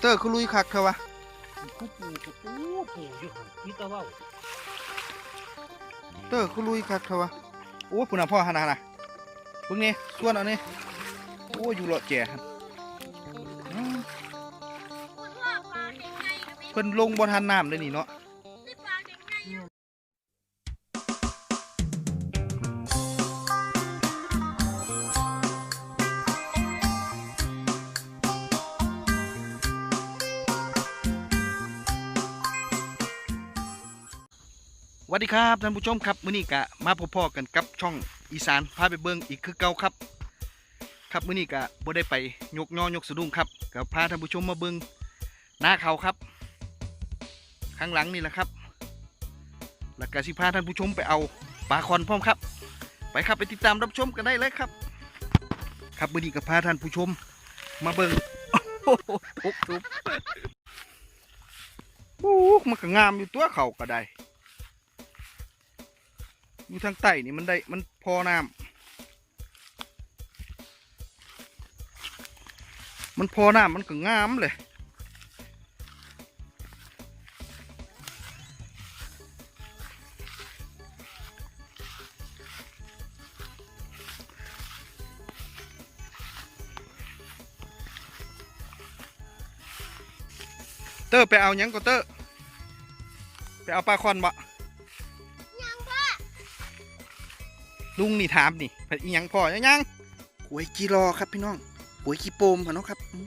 เตอร์คือลุยคักเถอะวะผู้ปูกับปูปูอยู่หั่นมีแตะว่าเตอร์คือลุยคักเถอะวะโอ้ปุ่นน่ะพ่อหันน่ะนะเบิ่งนี่ส่วนเอานี่โอ้อยู่หลอดแก่หั่นอืมเพิ่นลงบ่ทันน้ำเลยนี่เนาะ วัสดีครับท่านผู้ชมครับมื้อนี้กะมาพบพ่อกันกับช่องอีสานพาไปเบิ่งอีกคือเก่าครับ ครับมื้อนี้กะบ่ได้ไปยกยอยกสะดุ้งครับก็พาท่านผู้ชมมาเบิ่งหน้าเขาครับ ข้างหลังนี่แหละครับแล้วก็สิพาท่านผู้ชมไปเอาปลาคอนพร้อมครับ ไปครับไปติดตามรับชมกันได้เลยครับ ครับมื้อนี้ก็พาท่านผู้ชมมาเบิ่งโอ้โหทุบทุบโอ้โหมันก็งามอยู่ตัวเขาก็ได้ อยู่ทางใต้นี่มันได้มันพอน้ำมันพอน้ำมันก็งามเลยเตอร์ไปเอาหยังก็เตอร์ไปเอาปลาคอนบะ ลุงนี่ถามนี่เพิ่นอีหยังพ่อยังยังหวยจีรอครับพี่น้องหวยกีโปมค่ะเนาะครับอืม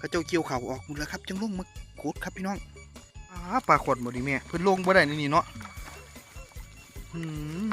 กระเจ้าเกี่ยวเขาออกหมดแล้วครับจังลงมาโคตรครับพี่น้องอ้าปลาขวดหมดดิแม่เพิ่นลงบ่ได้นี่นี่เนาะอืม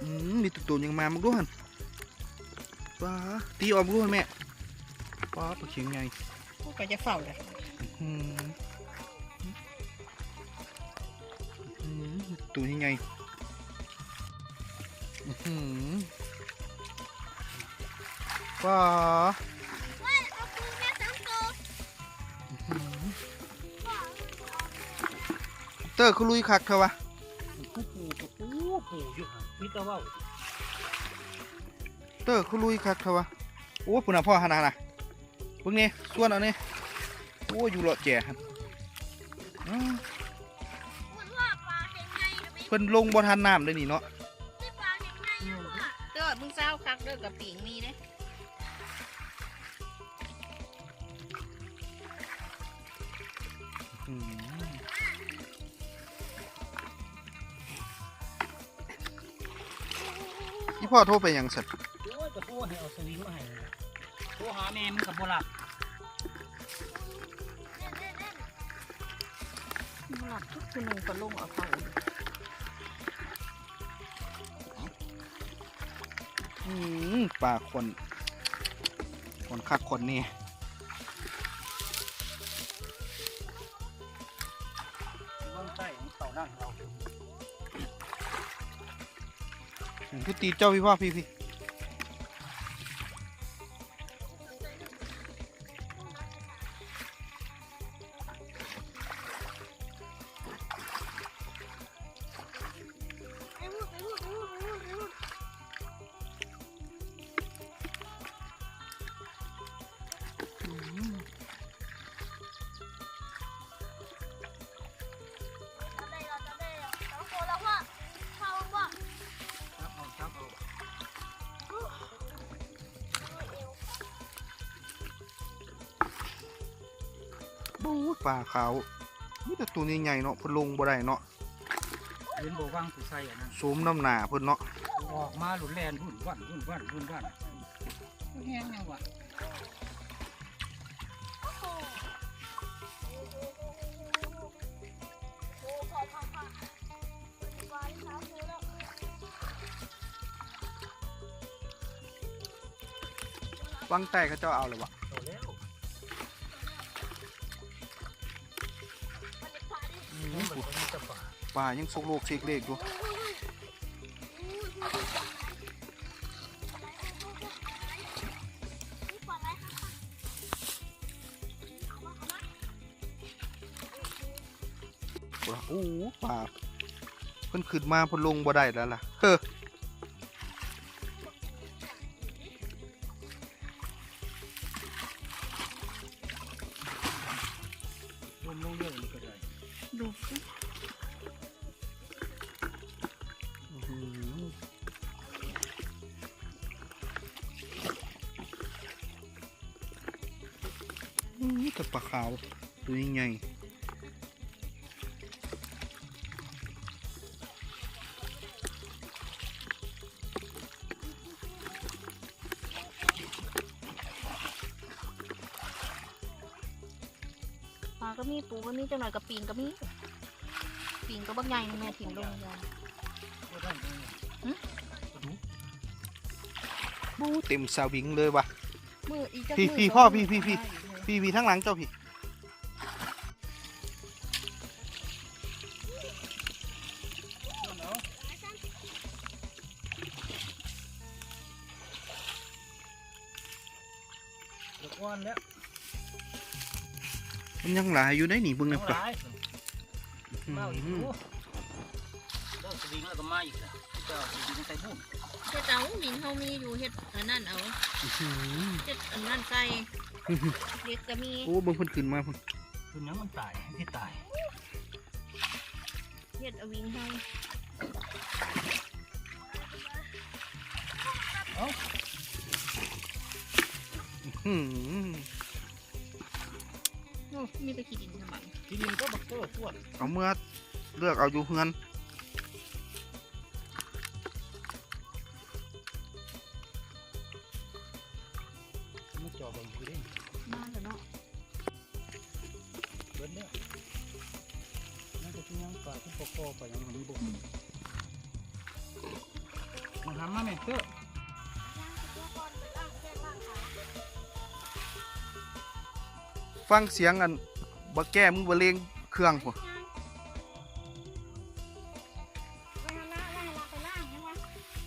อืมมีตัวตัวยังมามึงด้วยหั่นปลาตีออกมึงด้วยหั่นแม่ปลาตัวเชียงใหญ่กูก็จะเฝ้าเลย ตัวยังไงอื้อหือว้าอื้อหือเตอร์คือลุยคักเถอะวะผู้ปูกับปูปูอยู่หั่นมีแตะว่าเตอร์คือลุยคักเถอะวะโอ้ปุ่นน่ะพ่อหันน่ะนะเบิ่งนี่ส่วนเอานี่โอ้อยู่หลอดแก่หั่นอืมเพิ่นลงบ่ทันน้ำเลยนี่เนาะเด้อมึงเศร้าคักเด้อกับปิงมีเด้อืมพี่พ่อโทรไปหยังสัตว์โอ้ยกระโทษให้เอาสวิงมาให้โทรหาแม่มันกับบ่หลับมึงหลับทุกคืนนึงก็ลงเอาเฝ้า ปลาคนคนคักคนนี่วางใต้ของเต่านั่งเราคือตีเจ้าพี่พ่อพี่พี่ ปลาขาวนี่แต่ตัวนี้ใหญ่เนาะเพิ่นลงบ่ได้เนาะเห็นบ่วางผู้ใส่อันนั้นโสมน้ำหนาเพิ่นเนาะออกมาหลุดแลนหุ่นวันหุ่นวันหุ่นวันกูแห้งยังวะวังแต่เขาเจ้าเอาเลยวะ ป่าปลายังสกโลกเสกเลกอยู่โอ้ป่าเพิ่นขึ้นมาเพิ่นลงบ่ได้แล้วล่ะเฮ้อ แต่ปลาขาวตัวใหญ่ปลาก็มีปูก็มีจังหน่อยกับปิงก็มีปิงก็บักใหญ่นี่แม่ถิงลงยาก็ได้เลยบูเต็มสวิงเลยว่ะมืออีจักพี่มืพี่สงพ่อมืพี่พี่พี่ได้อยู่เลย พี่พี่ทั้งหลังเจ้าพี่เดี๋ยวก้อนแล้วมันยังหลายอยู่ได้หนิเบิ่งทั้นะงปะหลายมาอีกโอ้เริ่มสวิงแล้วก็มาอีกแล้วเจ้าสวิงใส่บุ้งเฮ็ดเอาหนิงเขามีอยู่เฮ็ดอันนั้นเอาอื้อหือเฮ็ดอันนั้นใส่ เด็กก็มีโอ้เบิ่งเพิ่นขึ้นมาเพิ่นคือยังมันตายที่ตายเฮ็ดเอาวิงให้อื้อหือโอ้มีแตะขี้ดินทำไมที่ดินก็บักเตอร์พวดเอาเมื่อเลือกเอาอยู่เฮือน มันจ่อบังอยู่ได้มาแล้วเนาะเบิ้ลเนี่ยน่าจะที่ยังปลาที่ปกคอปลายังมันบุกมันทำมาแม่เตอร์ฟังเสียงอันบ่แก้มึงบ่เลงเครื่องพุ่น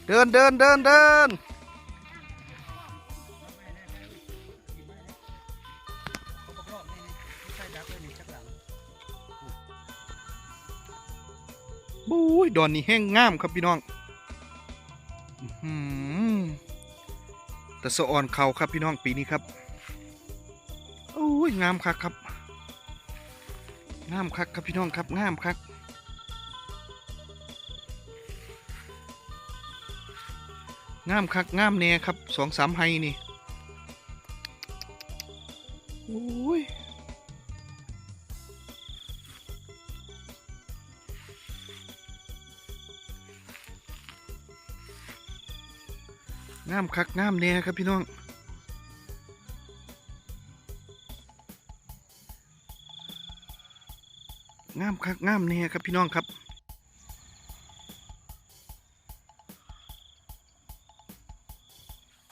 เดินเดินเดินเดิน ยดอนนี่แห้งงามครับพี่น้องอแต่สะอ่อนเขาครับพี่น้องปีนี้ครับโอ้ยงามคักครับงามคักครับพี่น้องครับงามคักงามคักงามแน่ครับสองสามไฮนี่โอ้ยามคักงามแน่ครับพี่น้อง งามคักงามแน่ครับพี่น้องครับ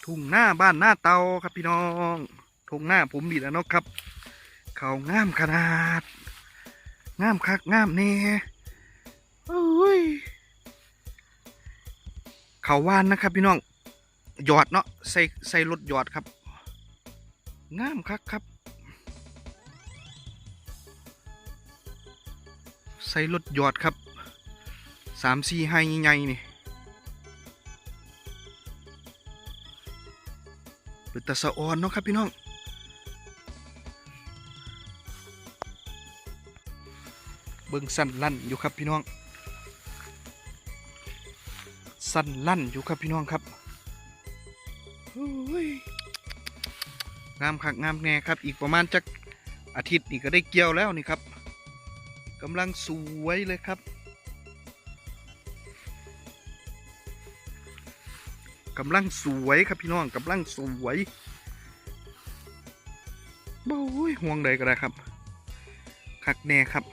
ทุ่งหน้าบ้านหน้าเตาครับพี่น้องทุ่งหน้าผมบีแล้วเนาะครับ เขางามขนาด งามคักงามแน่โอ้ยเขาว่านนะครับพี่น้อง หยอดเนาะใส่ใส่รถหยอดครับงามคักครับ ใส่รถหยอดครับสามสี่ให้ใหญ่ๆนี่เป็นตะสะออนเนาะครับพี่น้องเบิ่งสั้นลั่นอยู่ครับพี่น้องสั้นลั่นอยู่ครับพี่น้องครับ งามคักงามแน่ครับ อีกประมาณจักอาทิตย์นี่ก็ได้เกี่ยวแล้วนี่ครับกำลังสวยเลยครับกำลังสวยครับพี่น้องกำลังสวยโอ้ยห่วงใดก็ได้ครับคักแน่ครับ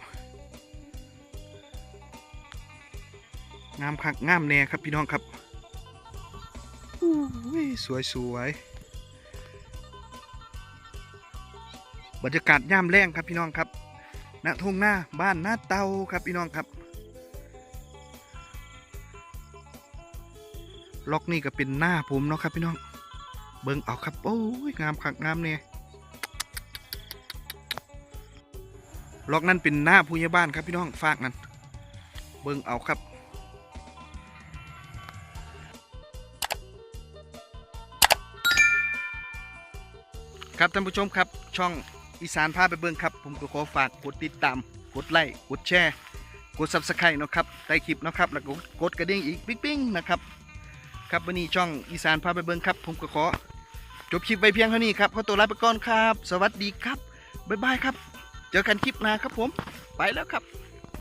งามคักงามแน่ครับพี่น้องครับอู้ยสวยสวย บรรยากาศย่ามแรงครับพี่น้องครับณทุ่งหน้าบ้านหน้าเตาครับพี่น้องครับ ล็อกนี่ก็เป็นหน้าผมเนาะครับพี่น้อง เบิ้งเอาครับ โอ้ยงามขักงามเนี่ยล็อกนั่นเป็นหน้าผู้ใหญ่บ้านครับพี่น้องฝากนั้นเบิ้งเอาครับครับท่านผู้ชมครับช่อง อีสานพาไปเบิ่งครับ ผมก็ขอฝากกดติดตาม กดไลค์ กดแชร์ กด subscribe นะครับใต้คลิปนะครับ แล้วก็กดกระดิ่งอีกปิ๊งๆนะครับ ครับวันนี้ช่องอีสานพาไปเบิ่งครับ ผมก็ขอจบคลิปไปเพียงเท่านี้ครับขอตัวลาไปก่อนครับ สวัสดีครับ บ๊ายบายครับ เจอกันคลิปหน้าครับผม ไปแล้วครับ